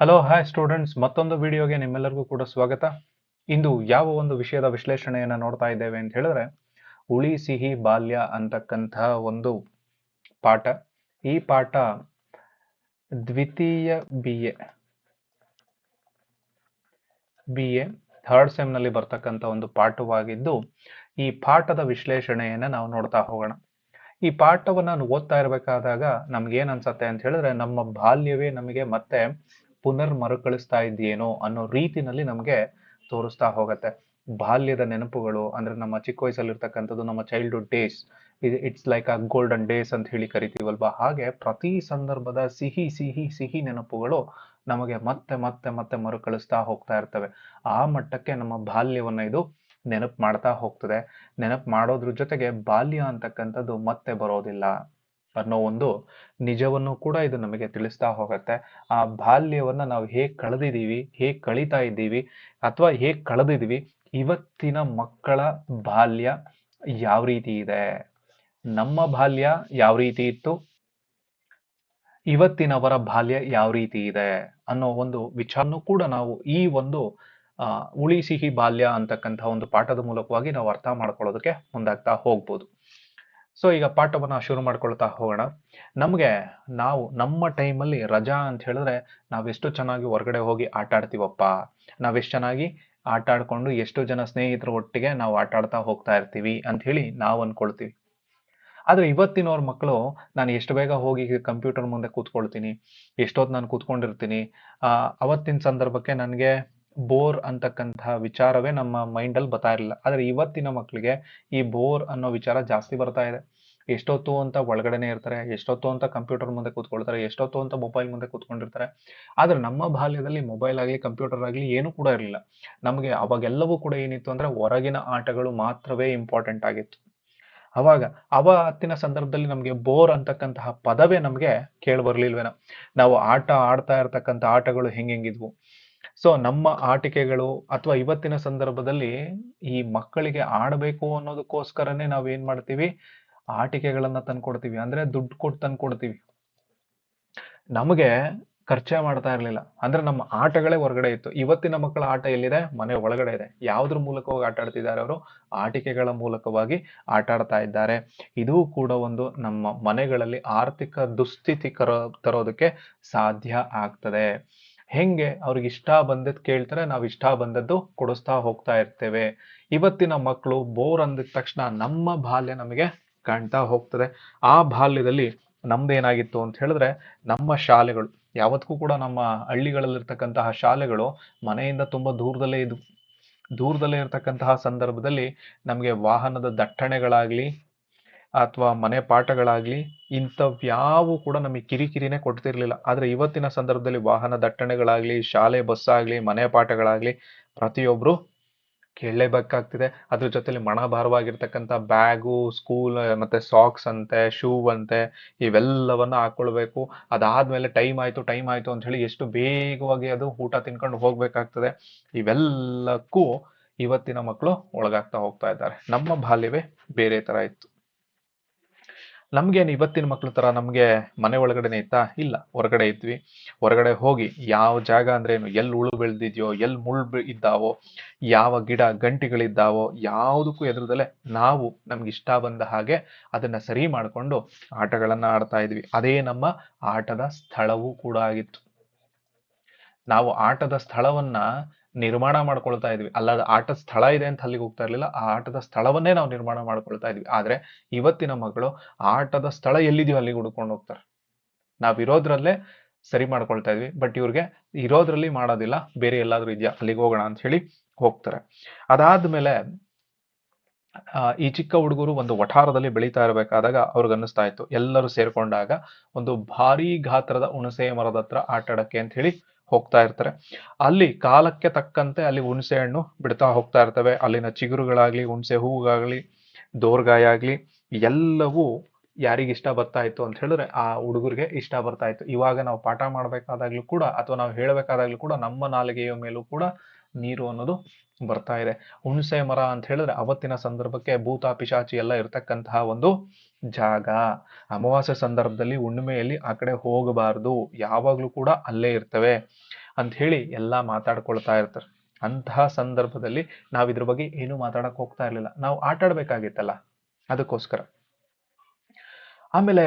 Hello hi students ಮತ್ತೊಂದು ವಿಡಿಯೋಗೆ ನಿಮ್ಮೆಲ್ಲರಿಗೂ ಕೂಡ ಸ್ವಾಗತ. ಇಂದು ಯಾವ ಒಂದು ವಿಷಯದ ವಿಶ್ಲೇಷಣೆಯನ್ನು ನೋಡ್ತಾ ಇದ್ದೇವೆ ಅಂತ ಹೇಳಿದ್ರೆ ಉಳಿ ಸಿಹಿ, ಬಾಲ್ಯ ಅಂತಕ್ಕಂತಹ ಒಂದು ಪಾಠ. ಈ ಪಾಠ ದ್ವಿತೀಯ B A B A third ಸೆಮ್ನಲ್ಲಿ ಬರ್ತಕ್ಕಂಥ ಒಂದು ಪಾಠವಾಗಿದ್ದು, ಈ ಪಾಠದ ವಿಶ್ಲೇಷಣೆಯನ್ನು ನಾವು ನೋಡ್ತಾ ಹೋಗೋಣ. ಈ ಪಾಠವನ್ನು ಓದ್ತಾ ಇರಬೇಕಾದಾಗ ನಮ್ಗೆ ಏನ್ ಅನ್ಸತ್ತೆ ಅಂತ ಹೇಳಿದ್ರೆ, ನಮ್ಮ ಬಾಲ್ಯವೇ ನಮಗೆ ಮತ್ತೆ ಪುನರ್ ಮರುಕಳಿಸ್ತಾ ಇದೆಯೇನೋ ಅನ್ನೋ ರೀತಿನಲ್ಲಿ ನಮಗೆ ತೋರಿಸ್ತಾ ಹೋಗತ್ತೆ. ಬಾಲ್ಯದ ನೆನಪುಗಳು, ಅಂದ್ರೆ ನಮ್ಮ ಚಿಕ್ಕ ವಯಸ್ಸಲ್ಲಿರ್ತಕ್ಕಂಥದ್ದು ನಮ್ಮ childhood days it's like a golden days ಅಂತ ಹೇಳಿ ಕರಿತೀವಲ್ವಾ? ಹಾಗೆ ಪ್ರತಿ ಸಂದರ್ಭದ ಸಿಹಿ ಸಿಹಿ ಸಿಹಿ ನೆನಪುಗಳು ನಮಗೆ ಮತ್ತೆ ಮತ್ತೆ ಮತ್ತೆ ಮರುಕಳಿಸ್ತಾ ಹೋಗ್ತಾ ಇರ್ತವೆ. ಆ ಮಟ್ಟಕ್ಕೆ ನಮ್ಮ ಬಾಲ್ಯವನ್ನ ಇದು ನೆನಪು ಮಾಡ್ತಾ ಹೋಗ್ತದೆ. ನೆನಪು ಮಾಡೋದ್ರ ಜೊತೆಗೆ ಬಾಲ್ಯ ಅಂತಕ್ಕಂಥದ್ದು ಮತ್ತೆ ಬರೋದಿಲ್ಲ. ಅನ್ನೋ ಒಂದು ನಿಜವನ್ನು ಕೂಡ ಇದು ನಮಗೆ ತಿಳಿಸ್ತಾ ಹೋಗುತ್ತೆ. ಆ ಬಾಲ್ಯವನ್ನ ನಾವು ಹೇಗೆ ಕಳೆದಿದ್ದೀವಿ ಹೇಗ್ ಕಳೀತಾ ಇದ್ದೀವಿ ಅಥವಾ ಹೇಗ್ ಕಳೆದಿದ್ದೀವಿ ಇವತ್ತಿನ ಮಕ್ಕಳ ಬಾಲ್ಯ ಯಾವ ರೀತಿ ಇದೆ? ನಮ್ಮ ಬಾಲ್ಯ ಯಾವ ರೀತಿ ಇತ್ತು? ಇವತ್ತಿನವರ ಬಾಲ್ಯ ಯಾವ ರೀತಿ ಇದೆ? ಅನ್ನೋ ಒಂದು ವಿಚಾರನೂ ಕೂಡ ನಾವು ಈ ಒಂದು ಉಳಿ ಸಿಹಿ ಬಾಲ್ಯ ಅಂತಕ್ಕಂತಹ ಒಂದು ಪಾಠದ ಮೂಲಕವಾಗಿ ನಾವು ಅರ್ಥ ಮಾಡ್ಕೊಳ್ಳೋದಕ್ಕೆ ಮುಂದಾಗ್ತಾ ಹೋಗ್ಬೋದು. ಸೊ ಈಗ ಪಾಠವನ್ನು ಶುರು ಮಾಡ್ಕೊಳ್ತಾ ಹೋಗೋಣ. ನಮಗೆ ನಾವು ನಮ್ಮ ಟೈಮಲ್ಲಿ ರಜಾ ಅಂತ ಹೇಳಿದ್ರೆ ನಾವೆಷ್ಟು ಚೆನ್ನಾಗಿ ಹೊರಗಡೆ ಹೋಗಿ ಆಟ ಆಡ್ತೀವಪ್ಪ? ನಾವೆಷ್ಟು ಚೆನ್ನಾಗಿ ಆಟ ಆಡ್ಕೊಂಡು ಎಷ್ಟು ಜನ ಸ್ನೇಹಿತರ ಒಟ್ಟಿಗೆ ನಾವು ಆಟ ಆಡ್ತಾ ಹೋಗ್ತಾ ಇರ್ತೀವಿ ಅಂತ ಹೇಳಿ ನಾವು ಅಂದ್ಕೊಳ್ತೀವಿ ಆದರೆ ಇವತ್ತಿನವ್ರ ಮಕ್ಕಳು ನಾನು ಎಷ್ಟು ಬೇಗ ಹೋಗಿ ಕಂಪ್ಯೂಟರ್ ಮುಂದೆ ಕೂತ್ಕೊಳ್ತೀನಿ ಎಷ್ಟೊತ್ತು ನಾನು ಕೂತ್ಕೊಂಡಿರ್ತೀನಿ ಅವತ್ತಿನ ಸಂದರ್ಭಕ್ಕೆ ನನಗೆ ಬೋರ್ ಅಂತಕ್ಕಂತಹ ವಿಚಾರವೇ ನಮ್ಮ ಮೈಂಡ್ ಅಲ್ಲಿ ಬರ್ತಾ ಇರಲಿಲ್ಲ. ಆದರೆ ಇವತ್ತಿನ ಮಕ್ಕಳಿಗೆ ಈ ಬೋರ್ ಅನ್ನೋ ವಿಚಾರ ಜಾಸ್ತಿ ಬರ್ತಾ ಇದೆ. ಎಷ್ಟೊತ್ತು ಅಂತ ಒಳಗಡೆನೆ ಇರ್ತಾರೆ, ಎಷ್ಟೊತ್ತು ಅಂತ ಕಂಪ್ಯೂಟರ್ ಮುಂದೆ ಕೂತ್ಕೊಳ್ತಾರೆ, ಎಷ್ಟೊತ್ತು ಅಂತ ಮೊಬೈಲ್ ಮುಂದೆ ಕೂತ್ಕೊಂಡಿರ್ತಾರೆ. ಆದ್ರೆ ನಮ್ಮ ಬಾಲ್ಯದಲ್ಲಿ ಮೊಬೈಲ್ ಆಗಲಿ, ಕಂಪ್ಯೂಟರ್ ಆಗಲಿ ಏನು ಕೂಡ ಇರಲಿಲ್ಲ. ನಮಗೆ ಅವಾಗೆಲ್ಲವೂ ಕೂಡ ಏನಿತ್ತು ಅಂದ್ರೆ ಹೊರಗಿನ ಆಟಗಳು ಮಾತ್ರವೇ ಇಂಪಾರ್ಟೆಂಟ್ ಆಗಿತ್ತು. ಅವಾಗ, ಅವತ್ತಿನ ಸಂದರ್ಭದಲ್ಲಿ ನಮಗೆ ಬೋರ್ ಅಂತಕ್ಕಂತಹ ಪದವೇ ನಮಗೆ ಕೇಳಿ ಬರ್ಲಿಲ್ವೇನೋ. ನಾವು ಆಟ ಆಡ್ತಾ ಇರ್ತಕ್ಕಂಥ ಆಟಗಳು ಹೆಂಗೆಂಗಿದ್ವು ಸೊ, ನಮ್ಮ ಆಟಿಕೆಗಳು ಅಥವಾ ಇವತ್ತಿನ ಸಂದರ್ಭದಲ್ಲಿ ಈ ಮಕ್ಕಳಿಗೆ ಆಡಬೇಕು ಅನ್ನೋದಕ್ಕೋಸ್ಕರನೇ ನಾವು ಏನ್ ಮಾಡ್ತೀವಿ? ಆಟಿಕೆಗಳನ್ನ ತಂದ್ಕೊಡ್ತೀವಿ. ಅಂದ್ರೆ ದುಡ್ಡು ಕೊಟ್ಟು ತಂದ್ಕೊಡ್ತೀವಿ. ನಮಗೆ ಖರ್ಚೆ ಮಾಡ್ತಾ ಇರ್ಲಿಲ್ಲ. ಅಂದ್ರೆ ನಮ್ಮ ಆಟಗಳೇ ಹೊರಗಡೆ ಇತ್ತು. ಇವತ್ತಿನ ಮಕ್ಕಳ ಆಟ ಎಲ್ಲಿದೆ? ಮನೆ ಒಳಗಡೆ ಇದೆ. ಯಾವ್ದ್ರ ಮೂಲಕವಾಗಿ ಆಟ ಆಡ್ತಿದ್ದಾರೆ ಅವರು? ಆಟಿಕೆಗಳ ಮೂಲಕವಾಗಿ ಆಟ ಆಡ್ತಾ ಇದ್ದಾರೆ. ಇದು ಕೂಡ ಒಂದು ನಮ್ಮ ಮನೆಗಳಲ್ಲಿ ಆರ್ಥಿಕ ದುಸ್ಥಿತಿ ತರೋದಕ್ಕೆ ಸಾಧ್ಯ ಆಗ್ತದೆ. ಹೆಂಗೆ ಅವ್ರಿಗೆ ಇಷ್ಟ ಬಂದದ್ದು ಕೇಳ್ತಾರೆ, ನಾವು ಇಷ್ಟ ಬಂದದ್ದು ಕೊಡಿಸ್ತಾ ಹೋಗ್ತಾ ಇರ್ತೇವೆ. ಇವತ್ತಿನ ಮಕ್ಕಳು ಬೋರ್ ಅಂದಿದ ತಕ್ಷಣ ನಮ್ಮ ಬಾಲ್ಯ ನಮಗೆ ಕಾಣ್ತಾ ಹೋಗ್ತದೆ. ಆ ಬಾಲ್ಯದಲ್ಲಿ ನಮ್ದೇನಾಗಿತ್ತು ಅಂತ ಹೇಳಿದ್ರೆ, ನಮ್ಮ ಶಾಲೆಗಳು, ಯಾವತ್ತಿಗೂ ಕೂಡ ನಮ್ಮ ಹಳ್ಳಿಗಳಲ್ಲಿರ್ತಕ್ಕಂತಹ ಶಾಲೆಗಳು ಮನೆಯಿಂದ ತುಂಬಾ ದೂರದಲ್ಲೇ ಇದ್ವು. ದೂರದಲ್ಲೇ ಇರತಕ್ಕಂತಹ ಸಂದರ್ಭದಲ್ಲಿ ನಮಗೆ ವಾಹನದ ದಟ್ಟಣೆಗಳಾಗ್ಲಿ ಅಥವಾ ಮನೆ ಪಾಠಗಳಾಗ್ಲಿ ಇಂಥವ್ಯಾವು ಕೂಡ ನಮಗೆ ಕಿರಿಕಿರಿನೇ ಕೊಡ್ತಿರ್ಲಿಲ್ಲ. ಆದ್ರೆ ಇವತ್ತಿನ ಸಂದರ್ಭದಲ್ಲಿ ವಾಹನ ದಟ್ಟಣೆಗಳಾಗ್ಲಿ, ಶಾಲೆ ಬಸ್ ಆಗ್ಲಿ ಮನೆ ಪಾಠಗಳಾಗ್ಲಿ ಪ್ರತಿಯೊಬ್ರು ಕೇಳಲೇಬೇಕಾಗ್ತಿದೆ. ಅದ್ರ ಜೊತೆಲಿ ಮಣಭಾರವಾಗಿರ್ತಕ್ಕಂಥ ಬ್ಯಾಗು, ಸ್ಕೂಲ್, ಮತ್ತೆ ಸಾಕ್ಸ್ ಅಂತೆ, ಶೂ ಅಂತೆ, ಇವೆಲ್ಲವನ್ನ ಹಾಕೊಳ್ಬೇಕು ಅದಾದ್ಮೇಲೆ ಟೈಮ್ ಆಯ್ತು ಟೈಮ್ ಆಯ್ತು ಅಂತ ಹೇಳಿ ಎಷ್ಟು ಬೇಗವಾಗಿ ಅದು ಊಟ ತಿನ್ಕೊಂಡು ಹೋಗ್ಬೇಕಾಗ್ತದೆ. ಇವೆಲ್ಲಕ್ಕೂ ಇವತ್ತಿನ ಮಕ್ಕಳು ಒಳಗಾಗ್ತಾ ಹೋಗ್ತಾ ಇದ್ದಾರೆ. ನಮ್ಮ ಬಾಲ್ಯವೇ ಬೇರೆ ತರ ಇತ್ತು. ನಮ್ಗೇನು ಇವತ್ತಿನ ಮಕ್ಳ ತರ ನಮ್ಗೆ ಮನೆ ಒಳಗಡೆನೆ ಇತ್ತಾ? ಇಲ್ಲ. ಹೊರಗಡೆ ಇದ್ವಿ. ಹೊರಗಡೆ ಹೋಗಿ ಯಾವ ಜಾಗ ಅಂದ್ರೆ ಏನು ಎಲ್ಲಿ ಉಳು ಬೆಳೆದಿದ್ಯೋ ಎಲ್ಲಿ ಮುಳ್ ಇದ್ದಾವೋ, ಯಾವ ಗಿಡ ಗಂಟಿಗಳಿದ್ದಾವೋ, ಯಾವುದಕ್ಕೂ ಎದುರದಲ್ಲೇ ನಾವು ನಮ್ಗೆ ಇಷ್ಟ ಬಂದ ಹಾಗೆ ಅದನ್ನ ಸರಿ ಮಾಡ್ಕೊಂಡು ಆಟಗಳನ್ನ ಆಡ್ತಾ ಇದ್ವಿ. ಅದೇ ನಮ್ಮ ಆಟದ ಸ್ಥಳವೂ ಕೂಡ ಆಗಿತ್ತು. ನಾವು ಆಟದ ಸ್ಥಳವನ್ನ ನಿರ್ಮಾಣ ಮಾಡ್ಕೊಳ್ತಾ ಇದ್ವಿ. ಅಲ್ಲ ಆಟದ ಸ್ಥಳ ಇದೆ ಅಂತ ಅಲ್ಲಿಗೆ ಹೋಗ್ತಾ ಇರ್ಲಿಲ್ಲ. ಆ ಆಟದ ಸ್ಥಳವನ್ನೇ ನಾವು ನಿರ್ಮಾಣ ಮಾಡ್ಕೊಳ್ತಾ ಇದ್ವಿ. ಆದ್ರೆ ಇವತ್ತಿನ ಮಕ್ಕಳು ಆಟದ ಸ್ಥಳ ಎಲ್ಲಿದೆಯೋ ಅಲ್ಲಿಗೆ ಹುಡ್ಕೊಂಡು ಹೋಗ್ತಾರೆ. ನಾವ್ ಇರೋದ್ರಲ್ಲೇ ಸರಿ ಮಾಡ್ಕೊಳ್ತಾ ಇದ್ವಿ. ಬಟ್ ಇವ್ರಿಗೆ ಇರೋದ್ರಲ್ಲಿ ಮಾಡೋದಿಲ್ಲ. ಬೇರೆ ಎಲ್ಲಾದ್ರೂ ಇದೆಯಾ, ಅಲ್ಲಿಗೆ ಹೋಗೋಣ ಅಂತ ಹೇಳಿ ಹೋಗ್ತಾರೆ. ಅದಾದ್ಮೇಲೆ ಈ ಚಿಕ್ಕ ಹುಡುಗರು ಒಂದು ವಠಾರದಲ್ಲಿ ಬೆಳೀತಾ ಇರಬೇಕಾದಾಗ ಅವ್ರಿಗೆ ಅನ್ನಿಸ್ತಾ ಇತ್ತು. ಎಲ್ಲರೂ ಸೇರ್ಕೊಂಡಾಗ ಒಂದು ಭಾರಿ ಗಾತ್ರದ ಹುಣಸೆ ಮರದ ಹತ್ರ ಆಟ ಆಡಕ್ಕೆ ಅಂತ ಹೇಳಿ ಹೋಗ್ತಾ ಇರ್ತಾರೆ. ಅಲ್ಲಿ ಕಾಲಕ್ಕೆ ತಕ್ಕಂತೆ ಅಲ್ಲಿ ಹುಣಸೆ ಹಣ್ಣು ಬಿಡ್ತಾ ಹೋಗ್ತಾ ಇರ್ತವೆ. ಅಲ್ಲಿನ ಚಿಗುರುಗಳಾಗ್ಲಿ, ಹುಣಸೆ ಹೂವುಗಾಗ್ಲಿ ದೋರ್ಗಾಯ ಆಗ್ಲಿ, ಎಲ್ಲವೂ ಯಾರಿಗೆ ಇಷ್ಟ ಬರ್ತಾ ಇತ್ತು ಅಂತ ಹೇಳಿದ್ರೆ ಆ ಹುಡುಗರಿಗೆ ಇಷ್ಟ ಬರ್ತಾ ಇತ್ತು. ಇವಾಗ ನಾವು ಪಾಠ ಮಾಡಬೇಕಾದಾಗ್ಲೂ ಕೂಡ ಅಥವಾ ನಾವು ಹೇಳಬೇಕಾದಾಗ್ಲೂ ಕೂಡ ನಮ್ಮ ನಾಲಿಗೆಯ ಮೇಲೂ ಕೂಡ ನೀರು ಅನ್ನೋದು ಬರ್ತಾ ಇದೆ. ಹುಣಸೆ ಮರ ಅಂತ ಹೇಳಿದ್ರೆ ಅವತ್ತಿನ ಸಂದರ್ಭಕ್ಕೆ ಭೂತ, ಪಿಶಾಚಿ ಎಲ್ಲ ಇರತಕ್ಕಂತಹ ಒಂದು ಜಾಗ. ಅಮಾವಾಸ್ಯೆ ಸಂದರ್ಭದಲ್ಲಿ ಹುಣ್ಣಿಮೆಯಲ್ಲಿ ಆ ಕಡೆ ಹೋಗಬಾರ್ದು. ಯಾವಾಗ್ಲೂ ಕೂಡ ಅಲ್ಲೇ ಇರ್ತವೆ ಅಂತ ಹೇಳಿ ಎಲ್ಲ ಮಾತಾಡ್ಕೊಳ್ತಾ ಇರ್ತಾರೆ. ಅಂತಹ ಸಂದರ್ಭದಲ್ಲಿ ನಾವು ಇದ್ರ ಬಗ್ಗೆ ಏನು ಮಾತಾಡಕ್ ಹೋಗ್ತಾ ಇರ್ಲಿಲ್ಲ. ನಾವು ಆಟಾಡ್ಬೇಕಾಗಿತ್ತಲ್ಲ. ಅದಕ್ಕೋಸ್ಕರ. ಆಮೇಲೆ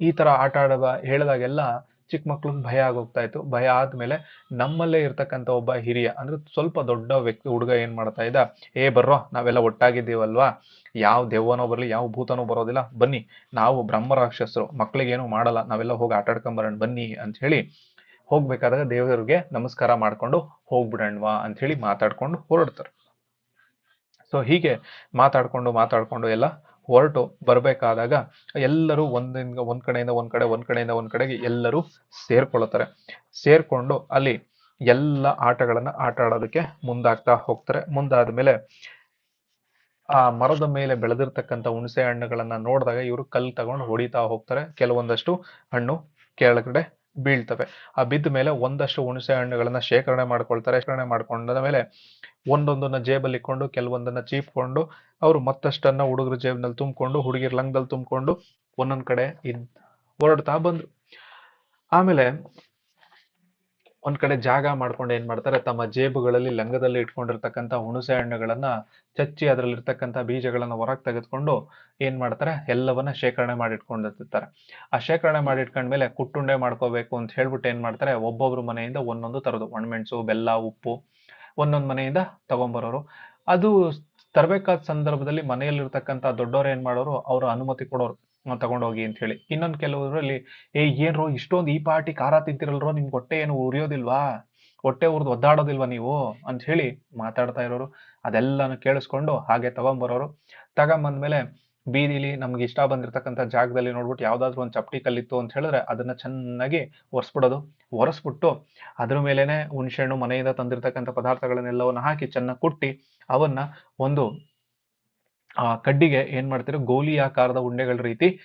ಈ ತರ ಆಟ ಆಡುವ ಹೇಳಿದಾಗೆಲ್ಲ ಚಿಕ್ಕ ಮಕ್ಳಿಗೆ ಭಯ ಆಗೋಗ್ತಾ ಇತ್ತು. ಭಯ ಆದ್ಮೇಲೆ ನಮ್ಮಲ್ಲೇ ಇರ್ತಕ್ಕಂಥ ಒಬ್ಬ ಹಿರಿಯ, ಅಂದ್ರೆ ಸ್ವಲ್ಪ ದೊಡ್ಡ ವ್ಯಕ್ತಿ, ಹುಡುಗ ಏನು ಮಾಡ್ತಾ ಇದ್ದ, ಏ ಬರ್ರೋ, ನಾವೆಲ್ಲ ಒಟ್ಟಾಗಿದ್ದೀವಲ್ವಾ? ಯಾವ ದೆವ್ವನೋ ಬರಲಿ, ಯಾವ ಭೂತನೋ ಬರೋದಿಲ್ಲ, ಬನ್ನಿ, ನಾವು ಬ್ರಹ್ಮ ರಾಕ್ಷಸರು ಮಕ್ಕಳಿಗೇನು ಮಾಡಲ್ಲ, ನಾವೆಲ್ಲ ಹೋಗಿ ಆಟ ಆಡ್ಕೊಂಬರೋಣ ಬನ್ನಿ ಅಂತ ಹೇಳಿ ಹೋಗ್ಬೇಕಾದಾಗ ದೇವರಿಗೆ ನಮಸ್ಕಾರ ಮಾಡ್ಕೊಂಡು ಹೋಗ್ಬಿಡಣ್ವಾ ಅಂತ ಹೇಳಿ ಮಾತಾಡ್ಕೊಂಡು ಹೊರಡ್ತಾರೆ. ಸೊ ಹೀಗೆ ಮಾತಾಡ್ಕೊಂಡು ಮಾತಾಡ್ಕೊಂಡು ಎಲ್ಲ ಹೊರಟು ಬರಬೇಕಾದಾಗ ಎಲ್ಲರೂ ಒಂದಿಂದ ಒಂದ್ ಕಡೆಯಿಂದ ಒಂದ್ ಕಡೆ, ಒಂದ್ ಕಡೆಯಿಂದ ಒಂದ್ ಕಡೆಗೆ ಎಲ್ಲರೂ ಸೇರ್ಕೊಳ್ತಾರೆ. ಸೇರ್ಕೊಂಡು ಅಲ್ಲಿ ಎಲ್ಲ ಆಟಗಳನ್ನ ಆಟ ಆಡೋದಕ್ಕೆ ಮುಂದಾಗ್ತಾ ಹೋಗ್ತಾರೆ. ಮುಂದಾದ್ಮೇಲೆ ಆ ಮರದ ಮೇಲೆ ಬೆಳೆದಿರ್ತಕ್ಕಂಥ ಹುಣಸೆ ಹಣ್ಣುಗಳನ್ನ ನೋಡಿದಾಗ ಇವರು ಕಲ್ಲು ತಗೊಂಡು ಹೊಡಿತಾ ಹೋಗ್ತಾರೆ. ಕೆಲವೊಂದಷ್ಟು ಹಣ್ಣು ಕೆಳಗಡೆ ಬೀಳ್ತವೆ. ಆ ಬಿದ್ದ ಮೇಲೆ ಒಂದಷ್ಟು ಹುಣಸೆ ಹಣ್ಣುಗಳನ್ನ ಶೇಖರಣೆ ಮಾಡ್ಕೊಳ್ತಾರೆ. ಶೇಖರಣೆ ಮಾಡ್ಕೊಂಡ ಮೇಲೆ ಒಂದೊಂದನ್ನ ಜೇಬಲ್ಲಿ ಇಟ್ಕೊಂಡು ಕೆಲವೊಂದನ್ನ ಚೀಪ್ಕೊಂಡು, ಅವರು ಮತ್ತಷ್ಟನ್ನ ಹುಡುಗರ ಜೇಬ್ನಲ್ಲಿ ತುಂಬಿಕೊಂಡು, ಹುಡುಗಿರ್ ಲಂಗದಲ್ಲಿ ತುಂಬಿಕೊಂಡು ಒಂದೊಂದ್ ಕಡೆ ಇದ್ ಹೊರಡ್ತಾ ಬಂದ್ರು. ಆಮೇಲೆ ಒಂದ್ ಕಡೆ ಜಾಗ ಮಾಡ್ಕೊಂಡು ಏನ್ ಮಾಡ್ತಾರೆ? ತಮ್ಮ ಜೇಬುಗಳಲ್ಲಿ ಲಂಗದಲ್ಲಿ ಇಟ್ಕೊಂಡಿರ್ತಕ್ಕಂಥ ಹುಣಸೆ ಹಣ್ಣುಗಳನ್ನ ಚಚ್ಚಿ ಅದರಲ್ಲಿರ್ತಕ್ಕಂಥ ಬೀಜಗಳನ್ನ ಹೊರಗೆ ತೆಗೆದುಕೊಂಡು ಏನ್ ಮಾಡ್ತಾರೆ? ಎಲ್ಲವನ್ನ ಶೇಖರಣೆ ಮಾಡಿ ಇಟ್ಕೊಂಡಿರ್ತಾರೆ ಆ ಶೇಖರಣೆ ಮಾಡಿ ಇಟ್ಕೊಂಡ್ಮೇಲೆ ಕುಟ್ಟುಂಡೆ ಮಾಡ್ಕೋಬೇಕು ಅಂತ ಹೇಳ್ಬಿಟ್ಟು ಏನ್ ಮಾಡ್ತಾರೆ? ಒಬ್ಬೊಬ್ರು ಮನೆಯಿಂದ ಒಂದೊಂದು ತರದು. ಒಣಮೆಣಸು, ಬೆಲ್ಲ, ಉಪ್ಪು ಒಂದೊಂದು ಮನೆಯಿಂದ ತಗೊಂಬರೋರು. ಅದು ತರಬೇಕಾದ ಸಂದರ್ಭದಲ್ಲಿ ಮನೆಯಲ್ಲಿರ್ತಕ್ಕಂಥ ದೊಡ್ಡವ್ರು ಏನ್ ಮಾಡೋರು? ಅವ್ರ ಅನುಮತಿ ಕೊಡೋರು. ತಗೊಂಡೋಗಿ ಅಂತ ಹೇಳಿ ಇನ್ನೊಂದು ಕೆಲವರಲ್ಲಿ, ಏ, ಏನ್ರೋ ಇಷ್ಟೊಂದು ಈ ಪಾರ್ಟಿ ಖಾರ ತಿಂತಿರಲ್ರೋ, ನಿಮ್ಗೆ ಹೊಟ್ಟೆ ಏನು ಉರಿಯೋದಿಲ್ವಾ? ಹೊಟ್ಟೆ ಉರಿದು ಒದ್ದಾಡೋದಿಲ್ವಾ ನೀವು? ಅಂತ ಹೇಳಿ ಮಾತಾಡ್ತಾ ಇರೋರು, ಅದೆಲ್ಲನೂ ಕೇಳಿಸ್ಕೊಂಡು ಹಾಗೆ ತಗೊಂಬರೋರು. ತಗೊಂಬಂದ್ಮೇಲೆ ಬೀದಿಲಿ ನಮ್ಗೆ ಇಷ್ಟ ಬಂದಿರತಕ್ಕಂಥ ಜಾಗದಲ್ಲಿ ನೋಡ್ಬಿಟ್ಟು ಯಾವ್ದಾದ್ರು ಒಂದು ಚಪ್ಪಟಿ ಕಲ್ಲಿತ್ತು ಅಂತ ಹೇಳಿದ್ರೆ ಅದನ್ನ ಚೆನ್ನಾಗಿ ಒರೆಸ್ಬಿಡೋದು. ಒರೆಸ್ಬಿಟ್ಟು ಅದ್ರ ಮೇಲೆನೆ ಹುಣಸೆಹಣ್ಣು ಮನೆಯಿಂದ ತಂದಿರತಕ್ಕಂಥ ಪದಾರ್ಥಗಳನ್ನೆಲ್ಲವನ್ನು ಹಾಕಿ ಚೆನ್ನಾಗಿ ಕುಟ್ಟಿ ಅವನ್ನ ಒಂದು ಆ ಕಡ್ಡಿಗೆ ಏನ್ ಮಾಡ್ತಿದ್ರು ಗೋಲಿ ಆಕಾರದ ಉಂಡೆಗಳ ರೀತಿ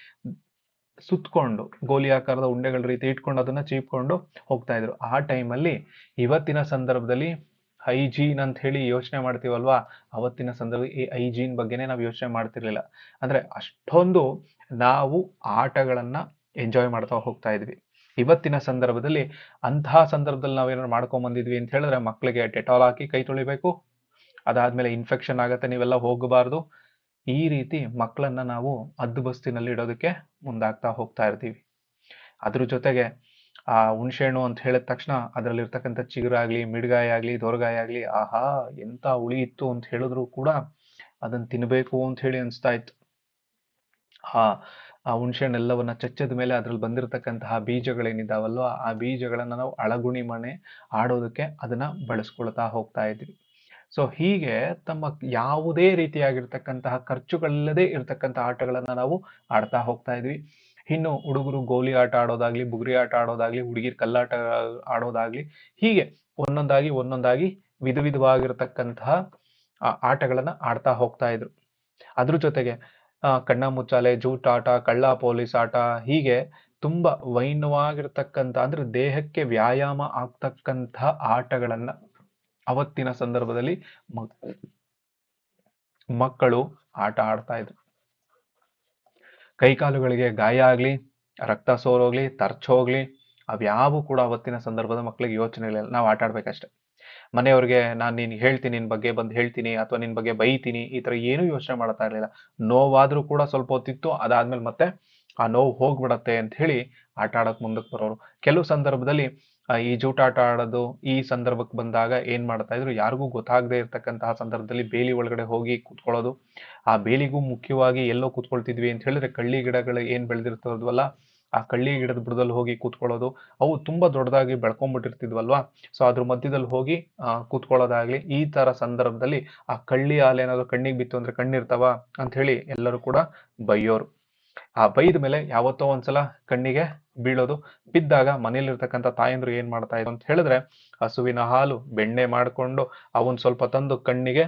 ಸುತ್ತಕೊಂಡು ಗೋಲಿ ಆಕಾರದ ಉಂಡೆಗಳ ರೀತಿ ಇಟ್ಕೊಂಡು ಅದನ್ನ ಚೀಪ್ಕೊಂಡು ಹೋಗ್ತಾ ಇದ್ರು. ಆ ಟೈಮಲ್ಲಿ ಇವತ್ತಿನ ಸಂದರ್ಭದಲ್ಲಿ ಹೈಜೀನ್ ಅಂತ ಹೇಳಿ ಯೋಚನೆ ಮಾಡ್ತೀವಲ್ವಾ? ಅವತ್ತಿನ ಸಂದರ್ಭ ಈ ಹೈಜೀನ್ ಬಗ್ಗೆನೇ ನಾವು ಯೋಚನೆ ಮಾಡ್ತಿರ್ಲಿಲ್ಲ. ಅಂದ್ರೆ ಅಷ್ಟೊಂದು ನಾವು ಆಟಗಳನ್ನ ಎಂಜಾಯ್ ಮಾಡ್ತಾ ಹೋಗ್ತಾ ಇದ್ವಿ. ಇವತ್ತಿನ ಸಂದರ್ಭದಲ್ಲಿ ಅಂತಹ ಸಂದರ್ಭದಲ್ಲಿ ನಾವೇನಾದ್ರು ಮಾಡ್ಕೊಂಡ್ ಬಂದಿದ್ವಿ ಅಂತ ಹೇಳಿದ್ರೆ ಮಕ್ಕಳಿಗೆ ಡೆಟಾಲ್ ಹಾಕಿ ಕೈ ತೊಳಿಬೇಕು. ಅದಾದ್ಮೇಲೆ ಇನ್ಫೆಕ್ಷನ್ ಆಗತ್ತೆ, ನೀವೆಲ್ಲ ಹೋಗಬಾರ್ದು. ಈ ರೀತಿ ಮಕ್ಕಳನ್ನ ನಾವು ಅದ್ದು ಬಸ್ತಿನಲ್ಲಿ ಇಡೋದಕ್ಕೆ ಮುಂದಾಗ್ತಾ ಹೋಗ್ತಾ ಇರ್ತೀವಿ. ಅದ್ರ ಜೊತೆಗೆ ಆ ಹುಣಸೆಹಣ್ಣು ಅಂತ ಹೇಳಿದ ತಕ್ಷಣ ಅದರಲ್ಲಿರ್ತಕ್ಕಂಥ ಚಿಗುರಾಗಲಿ ಮಿಡ್ಗಾಯಿ ಆಗ್ಲಿ, ದೊರಗಾಯಿ ಆಗ್ಲಿ, ಆಹಾ ಎಂತ ಹುಳಿ ಇತ್ತು ಅಂತ ಹೇಳಿದ್ರು ಕೂಡ ಅದನ್ನ ತಿನ್ಬೇಕು ಅಂತ ಹೇಳಿ ಅನ್ಸ್ತಾ ಇತ್ತು. ಆ ಆ ಹುಣಸೆಹಣ್ಣೆಲ್ಲವನ್ನ ಚಚ್ಚದ ಮೇಲೆ ಅದ್ರಲ್ಲಿ ಬಂದಿರತಕ್ಕಂತಹ ಬೀಜಗಳೇನಿದಾವಲ್ವ ಆ ಬೀಜಗಳನ್ನ ನಾವು ಅಳಗುಣಿ ಮನೆ ಆಡೋದಕ್ಕೆ ಅದನ್ನ ಬಳಸ್ಕೊಳ್ತಾ ಹೋಗ್ತಾ ಇದ್ವಿ. ಸೊ ಹೀಗೆ ತಮ್ಮ ಯಾವುದೇ ರೀತಿಯಾಗಿರ್ತಕ್ಕಂತಹ ಖರ್ಚುಗಳಿಲ್ಲದೆ ಇರತಕ್ಕಂಥ ಆಟಗಳನ್ನು ನಾವು ಆಡ್ತಾ ಹೋಗ್ತಾ ಇದ್ವಿ. ಇನ್ನು ಹುಡುಗರು ಗೋಲಿ ಆಟ ಆಡೋದಾಗ್ಲಿ, ಬುಗುರಿ ಆಟ ಆಡೋದಾಗ್ಲಿ, ಹುಡುಗಿರ್ ಕಲ್ಲಾಟ ಆಡೋದಾಗ್ಲಿ, ಹೀಗೆ ಒಂದೊಂದಾಗಿ ಒಂದೊಂದಾಗಿ ವಿಧ ವಿಧವಾಗಿರ್ತಕ್ಕಂತಹ ಆಟಗಳನ್ನ ಆಡ್ತಾ ಹೋಗ್ತಾ ಇದ್ರು. ಅದ್ರ ಜೊತೆಗೆ ಕಣ್ಣ ಮುಚ್ಚಾಲೆ ಜೂಟಾಟ ಕಳ್ಳ ಪೊಲೀಸ್ ಆಟ, ಹೀಗೆ ತುಂಬಾ ವೈನವಾಗಿರ್ತಕ್ಕಂಥ ಅಂದ್ರೆ ದೇಹಕ್ಕೆ ವ್ಯಾಯಾಮ ಆಗ್ತಕ್ಕಂಥ ಆಟಗಳನ್ನ ಅವತ್ತಿನ ಸಂದರ್ಭದಲ್ಲಿ ಮಕ್ಕಳು ಆಟ ಆಡ್ತಾ ಇದ್ರು. ಕೈಕಾಲುಗಳಿಗೆ ಗಾಯ ಆಗ್ಲಿ, ರಕ್ತ ಸೋರೋಗ್ಲಿ ತರ್ಚೋಗ್ಲಿ ಅವ್ಯಾವು ಕೂಡ ಅವತ್ತಿನ ಸಂದರ್ಭದ ಮಕ್ಕಳಿಗೆ ಯೋಚನೆ ಇಲ್ಲ ನಾವು ಆಟ ಆಡ್ಬೇಕಷ್ಟೆ. ಮನೆಯವ್ರಿಗೆ ನಾನು ನೀನ್ ಹೇಳ್ತೀನಿ, ನಿನ್ ಬಗ್ಗೆ ಬಂದು ಹೇಳ್ತೀನಿ ಅಥವಾ ನಿನ್ ಬಗ್ಗೆ ಬೈತೀನಿ, ಈ ತರ ಏನೂ ಯೋಚನೆ ಮಾಡ್ತಾ ಇರಲಿಲ್ಲ. ನೋವಾದ್ರೂ ಕೂಡ ಸ್ವಲ್ಪ ಹೊತ್ತಿತ್ತು, ಅದಾದ್ಮೇಲೆ ಮತ್ತೆ ಆ ನೋವು ಹೋಗ್ಬಿಡತ್ತೆ ಅಂತ ಹೇಳಿ ಆಟ ಆಡಕ್ ಮುಂದಕ್ಕೆ ಬರೋರು. ಕೆಲವು ಸಂದರ್ಭದಲ್ಲಿ ಈ ಜೂಟಾಟ ಆಡೋದು ಈ ಸಂದರ್ಭಕ್ಕೆ ಬಂದಾಗ ಏನ್ ಮಾಡ್ತಾ ಇದ್ರು? ಯಾರಿಗೂ ಗೊತ್ತಾಗದೆ ಇರ್ತಕ್ಕಂತಹ ಸಂದರ್ಭದಲ್ಲಿ ಬೇಲಿ ಒಳಗಡೆ ಹೋಗಿ ಕೂತ್ಕೊಳ್ಳೋದು. ಆ ಬೇಲಿಗೂ ಮುಖ್ಯವಾಗಿ ಎಲ್ಲೋ ಕುತ್ಕೊಳ್ತಿದ್ವಿ ಅಂತ ಹೇಳಿದ್ರೆ ಕಳ್ಳಿ ಗಿಡಗಳು ಏನ್ ಬೆಳೆದಿರ್ತದ್ವಲ್ಲ ಆ ಕಳ್ಳಿ ಗಿಡದ ಬುಡದಲ್ಲಿ ಹೋಗಿ ಕೂತ್ಕೊಳ್ಳೋದು, ಅವು ತುಂಬಾ ದೊಡ್ಡದಾಗಿ ಬೆಳ್ಕೊಂಡ್ಬಿಟ್ಟಿರ್ತಿದ್ವಲ್ವಾ ಸೊ ಅದ್ರ ಮಧ್ಯದಲ್ಲಿ ಹೋಗಿ ಕೂತ್ಕೊಳ್ಳೋದಾಗ್ಲಿ, ಈ ತರ ಸಂದರ್ಭದಲ್ಲಿ ಆ ಕಳ್ಳಿ ಹಾಲೇನಾದ್ರು ಕಣ್ಣಿಗೆ ಬಿತ್ತು ಅಂದ್ರೆ ಕಣ್ಣಿರ್ತಾವ ಅಂತ ಹೇಳಿ ಎಲ್ಲರೂ ಕೂಡ ಬೈಯೋರು. ಆ ಬೈದ ಮೇಲೆ ಯಾವತ್ತೋ ಒಂದ್ಸಲ ಕಣ್ಣಿಗೆ ಬೀಳೋದು, ಬಿದ್ದಾಗ ಮನೇಲಿರ್ತಕ್ಕಂಥ ತಾಯಂದ್ರು ಏನ್ ಮಾಡ್ತಾ ಇದ್ರು ಅಂತ ಹೇಳಿದ್ರೆ ಹಸುವಿನ ಹಾಲು ಬೆಣ್ಣೆ ಮಾಡಿಕೊಂಡು ಅವನ್ ಸ್ವಲ್ಪ ತಂದು ಕಣ್ಣಿಗೆ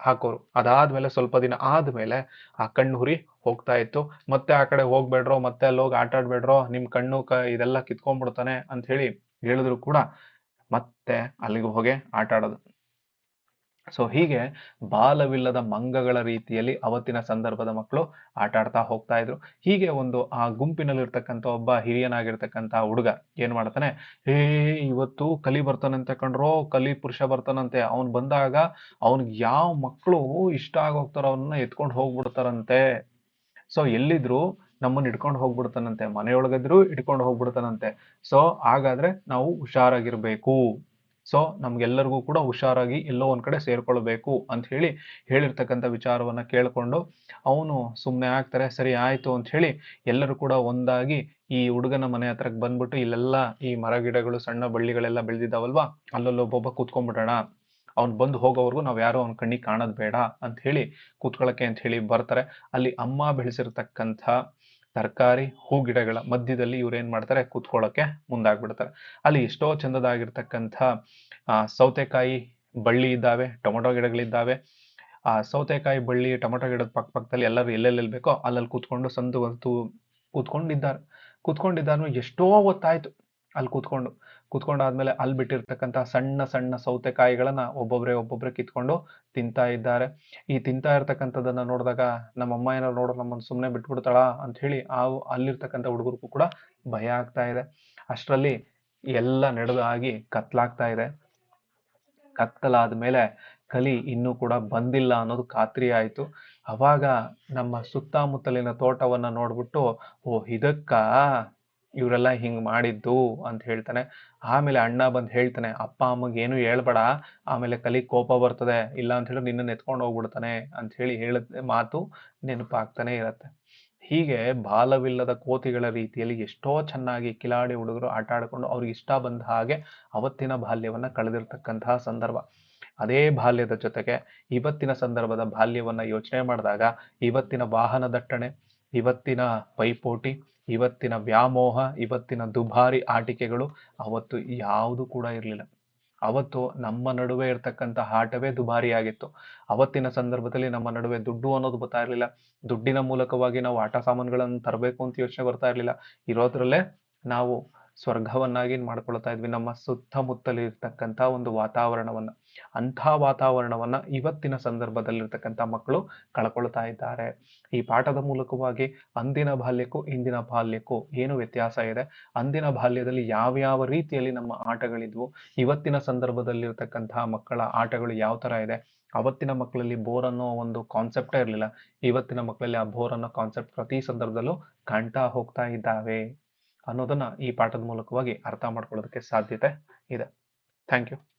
ಹಾಕೋರು. ಅದಾದ್ಮೇಲೆ ಸ್ವಲ್ಪ ದಿನ ಆದ್ಮೇಲೆ ಆ ಕಣ್ಣು ಹುರಿ ಹೋಗ್ತಾ ಇತ್ತು. ಮತ್ತೆ ಆ ಕಡೆ ಹೋಗ್ಬೇಡ್ರೋ, ಮತ್ತೆ ಅಲ್ಲಿ ಹೋಗಿ ಆಟ ಆಡ್ಬೇಡ್ರೋ, ನಿಮ್ ಕಣ್ಣು ಕ ಇದೆಲ್ಲ ಕಿತ್ಕೊಂಡ್ಬಿಡ್ತಾನೆ ಅಂತ ಹೇಳಿ ಹೇಳಿದ್ರು ಕೂಡ ಮತ್ತೆ ಅಲ್ಲಿಗೆ ಹೋಗಿ ಆಟ ಆಡೋದು. ಸೊ ಹೀಗೆ ಬಾಲವಿಲ್ಲದ ಮಂಗಗಳ ರೀತಿಯಲ್ಲಿ ಅವತ್ತಿನ ಸಂದರ್ಭದ ಮಕ್ಕಳು ಆಟ ಆಡ್ತಾ ಹೋಗ್ತಾ ಇದ್ರು. ಹೀಗೆ ಒಂದು ಆ ಗುಂಪಿನಲ್ಲಿರ್ತಕ್ಕಂಥ ಒಬ್ಬ ಹಿರಿಯನಾಗಿರ್ತಕ್ಕಂಥ ಹುಡುಗ ಏನ್ ಮಾಡ್ತಾನೆ, ಏ, ಇವತ್ತು ಕಲಿ ಬರ್ತಾನಂತೆ ಕಂಡ್ರೋ ಕಲಿ ಪುರುಷ ಬರ್ತಾನಂತೆ. ಅವ್ನ್ ಬಂದಾಗ ಅವ್ನಿಗೆ ಯಾವ ಮಕ್ಕಳು ಇಷ್ಟ ಆಗೋಗ್ತಾರೋ ಅವನ್ನ ಎತ್ಕೊಂಡು ಹೋಗ್ಬಿಡ್ತಾರಂತೆ. ಸೊ ಎಲ್ಲಿದ್ರು ನಮ್ಮನ್ನ ಇಟ್ಕೊಂಡು ಹೋಗ್ಬಿಡ್ತಾನಂತೆ. ಮನೆಯೊಳಗಿದ್ರು ಇಟ್ಕೊಂಡು ಹೋಗ್ಬಿಡ್ತಾನಂತೆ. ಸೊ ಹಾಗಾದ್ರೆ ನಾವು ಹುಷಾರಾಗಿರ್ಬೇಕು. ಸೊ ನಮಗೆಲ್ಲರಿಗೂ ಕೂಡ ಹುಷಾರಾಗಿ ಎಲ್ಲೋ ಒಂದು ಕಡೆ ಸೇರ್ಕೊಳ್ಬೇಕು ಅಂತ ಹೇಳಿ ಹೇಳಿರ್ತಕ್ಕಂಥ ವಿಚಾರವನ್ನ ಕೇಳ್ಕೊಂಡು ಅವನು ಸುಮ್ಮನೆ ಆಗ್ತಾರೆ, ಸರಿ ಆಯ್ತು ಅಂತ ಹೇಳಿ ಎಲ್ಲರೂ ಕೂಡ ಒಂದಾಗಿ ಈ ಹುಡುಗನ ಮನೆ ಹತ್ರಕ್ಕೆ ಬಂದ್ಬಿಟ್ಟು ಇಲ್ಲೆಲ್ಲ ಈ ಮರ ಗಿಡಗಳು, ಸಣ್ಣ ಬಳ್ಳಿಗಳೆಲ್ಲ ಬೆಳೆದಿದ್ದಾವಲ್ವಾ ಅಲ್ಲಲ್ಲಿ ಒಬ್ಬೊಬ್ಬ ಕೂತ್ಕೊಂಡ್ಬಿಡೋಣ ಅವ್ನು ಬಂದು ಹೋಗೋವರೆಗೂ ನಾವು ಯಾರೋ ಅವ್ನ ಕಣ್ಣಿಗೆ ಕಾಣೋದು ಬೇಡ ಅಂತ ಹೇಳಿ ಕೂತ್ಕೊಳ್ಳಕ್ಕೆ ಅಂತ ಹೇಳಿ ಬರ್ತಾರೆ. ಅಲ್ಲಿ ಅಮ್ಮ ಬೆಳೆಸಿರ್ತಕ್ಕಂಥ ತರಕಾರಿ, ಹೂ ಗಿಡಗಳ ಮಧ್ಯದಲ್ಲಿ ಇವ್ರು ಏನ್ ಮಾಡ್ತಾರೆ? ಕೂತ್ಕೊಳ್ಳೋಕೆ ಮುಂದಾಗ್ಬಿಡ್ತಾರೆ. ಅಲ್ಲಿ ಎಷ್ಟೋ ಚಂದದಾಗಿರ್ತಕ್ಕಂಥ ಸೌತೆಕಾಯಿ ಬಳ್ಳಿ ಇದ್ದಾವೆ, ಟೊಮೊಟೊ ಗಿಡಗಳಿದ್ದಾವೆ. ಆ, ಸೌತೆಕಾಯಿ ಬಳ್ಳಿ, ಟೊಮೊಟೊ ಗಿಡದ ಪಕ್ಕ ಪಕ್ಕದಲ್ಲಿ ಎಲ್ಲರೂ ಎಲ್ಲೆಲ್ಲಿ ಬೇಕೋ ಅಲ್ಲಲ್ಲಿ ಕೂತ್ಕೊಂಡು ಸಂದು ಕೂತ್ಕೊಂಡಿದ್ದಾರೆ. ಕೂತ್ಕೊಂಡಿದ್ದಾರು ಎಷ್ಟೋ ಹೊತ್ತಾಯ್ತು ಅಲ್ಲಿ ಕೂತ್ಕೊಂಡು. ಕೂತ್ಕೊಂಡಾದ್ಮೇಲೆ ಅಲ್ಲಿ ಬಿಟ್ಟಿರ್ತಕ್ಕಂಥ ಸಣ್ಣ ಸಣ್ಣ ಸೌತೆಕಾಯಿಗಳನ್ನ ಒಬ್ಬೊಬ್ರೆ ಒಬ್ಬೊಬ್ರೆ ಕಿತ್ಕೊಂಡು ತಿಂತಾ ಇದ್ದಾರೆ. ಈ ತಿಂತಾ ಇರ್ತಕ್ಕಂಥದ್ದನ್ನ ನೋಡಿದಾಗ ನಮ್ಮಮ್ಮ ಏನಾದ್ರು ನೋಡೋ ನಮ್ಮನ್ನು ಸುಮ್ಮನೆ ಬಿಟ್ಬಿಡ್ತಾಳ ಅಂತ ಹೇಳಿ ಆ ಅಲ್ಲಿರ್ತಕ್ಕಂಥ ಹುಡುಗರಿಗೂ ಕೂಡ ಭಯ ಆಗ್ತಾ ಇದೆ. ಅಷ್ಟರಲ್ಲಿ ಎಲ್ಲ ನಡೆದಾಗಿ ಕತ್ಲಾಗ್ತಾ ಇದೆ. ಕತ್ತಲಾದ ಮೇಲೆ ಕಲಿ ಇನ್ನೂ ಕೂಡ ಬಂದಿಲ್ಲ ಅನ್ನೋದು ಖಾತ್ರಿ ಆಯಿತು. ಅವಾಗ ನಮ್ಮ ಸುತ್ತಮುತ್ತಲಿನ ತೋಟವನ್ನ ನೋಡ್ಬಿಟ್ಟು ಓ ಇದಕ್ಕ? ಇವರೆಲ್ಲ ಹಿಂಗ್ ಮಾಡಿದ್ದು ಅಂತ ಹೇಳ್ತಾನೆ. ಆಮೇಲೆ ಅಣ್ಣ ಬಂದು ಹೇಳ್ತಾನೆ, ಅಪ್ಪ, ಅಮ್ಮಗೆ ಏನು ಹೇಳ್ಬೇಡ. ಆಮೇಲೆ ಕಲಿ ಕೋಪ ಬರ್ತದೆ. ಇಲ್ಲ ಅಂತ ಹೇಳಿ ನಿನ್ನ ಎತ್ಕೊಂಡು ಹೋಗ್ಬಿಡ್ತಾನೆ ಅಂತ ಹೇಳಿ ಹೇಳಿದ ಮಾತು ನೆನಪಾಗ್ತಾನೆ ಇರತ್ತೆ. ಹೀಗೆ ಬಾಲವಿಲ್ಲದ ಕೋತಿಗಳ ರೀತಿಯಲ್ಲಿ ಎಷ್ಟೋ ಚೆನ್ನಾಗಿ ಕಿಲಾಡಿ ಹುಡುಗರು ಆಟ ಆಡಿಕೊಂಡು ಅವ್ರಿಗೆ ಇಷ್ಟ ಬಂದ ಹಾಗೆ ಅವತ್ತಿನ ಬಾಲ್ಯವನ್ನ ಕಳೆದಿರ್ತಕ್ಕಂತಹ ಸಂದರ್ಭ. ಅದೇ ಬಾಲ್ಯದ ಜೊತೆಗೆ ಇವತ್ತಿನ ಸಂದರ್ಭದ ಬಾಲ್ಯವನ್ನ ಯೋಚನೆ ಮಾಡಿದಾಗ, ಇವತ್ತಿನ ವಾಹನ ದಟ್ಟಣೆ, ಇವತ್ತಿನ ಪೈಪೋಟಿ ಇವತ್ತಿನ ವ್ಯಾಮೋಹ, ಇವತ್ತಿನ ದುಬಾರಿ ಆಟಿಕೆಗಳು ಅವತ್ತು ಯಾವುದು ಕೂಡ ಇರಲಿಲ್ಲ. ಅವತ್ತು ನಮ್ಮ ನಡುವೆ ಇರ್ತಕ್ಕಂಥ ಆಟವೇ ದುಬಾರಿಯಾಗಿತ್ತು. ಅವತ್ತಿನ ಸಂದರ್ಭದಲ್ಲಿ ನಮ್ಮ ನಡುವೆ ದುಡ್ಡು ಅನ್ನೋದು ಬರ್ತಾ ಇರಲಿಲ್ಲ. ದುಡ್ಡಿನ ಮೂಲಕವಾಗಿ ನಾವು ಆಟ ಸಾಮಾನುಗಳನ್ನು ತರಬೇಕು ಅಂತ ಯೋಚನೆ ಬರ್ತಾ ಇರಲಿಲ್ಲ. ಇರೋದ್ರಲ್ಲೇ ನಾವು ಸ್ವರ್ಗವನ್ನಾಗಿ ಮಾಡ್ಕೊಳ್ತಾ ಇದ್ವಿ. ನಮ್ಮ ಸುತ್ತಮುತ್ತಲಿರ್ತಕ್ಕಂಥ ಒಂದು ವಾತಾವರಣವನ್ನ. ಅಂಥ ವಾತಾವರಣವನ್ನ ಇವತ್ತಿನ ಸಂದರ್ಭದಲ್ಲಿರ್ತಕ್ಕಂಥ ಮಕ್ಕಳು ಕಳ್ಕೊಳ್ತಾ ಇದ್ದಾರೆ. ಈ ಪಾಠದ ಮೂಲಕವಾಗಿ ಅಂದಿನ ಬಾಲ್ಯಕ್ಕೂ ಇಂದಿನ ಬಾಲ್ಯಕ್ಕೂ ಏನು ವ್ಯತ್ಯಾಸ ಇದೆ? ಅಂದಿನ ಬಾಲ್ಯದಲ್ಲಿ ಯಾವ್ಯಾವ ರೀತಿಯಲ್ಲಿ ನಮ್ಮ ಆಟಗಳಿದ್ವು? ಇವತ್ತಿನ ಸಂದರ್ಭದಲ್ಲಿರ್ತಕ್ಕಂತಹ ಮಕ್ಕಳ ಆಟಗಳು ಯಾವ ತರ ಇದೆ? ಅವತ್ತಿನ ಮಕ್ಕಳಲ್ಲಿ ಬೋರ್ ಅನ್ನೋ ಒಂದು ಕಾನ್ಸೆಪ್ಟೇ ಇರಲಿಲ್ಲ. ಇವತ್ತಿನ ಮಕ್ಕಳಲ್ಲಿ ಆ ಬೋರ್ ಅನ್ನೋ ಕಾನ್ಸೆಪ್ಟ್ ಪ್ರತಿ ಸಂದರ್ಭದಲ್ಲೂ ಕಾಣ್ತಾ ಹೋಗ್ತಾ ಇದ್ದಾವೆ ಅನ್ನೋದನ್ನ ಈ ಪಾಠದ ಮೂಲಕವಾಗಿ ಅರ್ಥ ಮಾಡ್ಕೊಳ್ಳೋದಕ್ಕೆ ಸಾಧ್ಯತೆ ಇದೆ. Thank you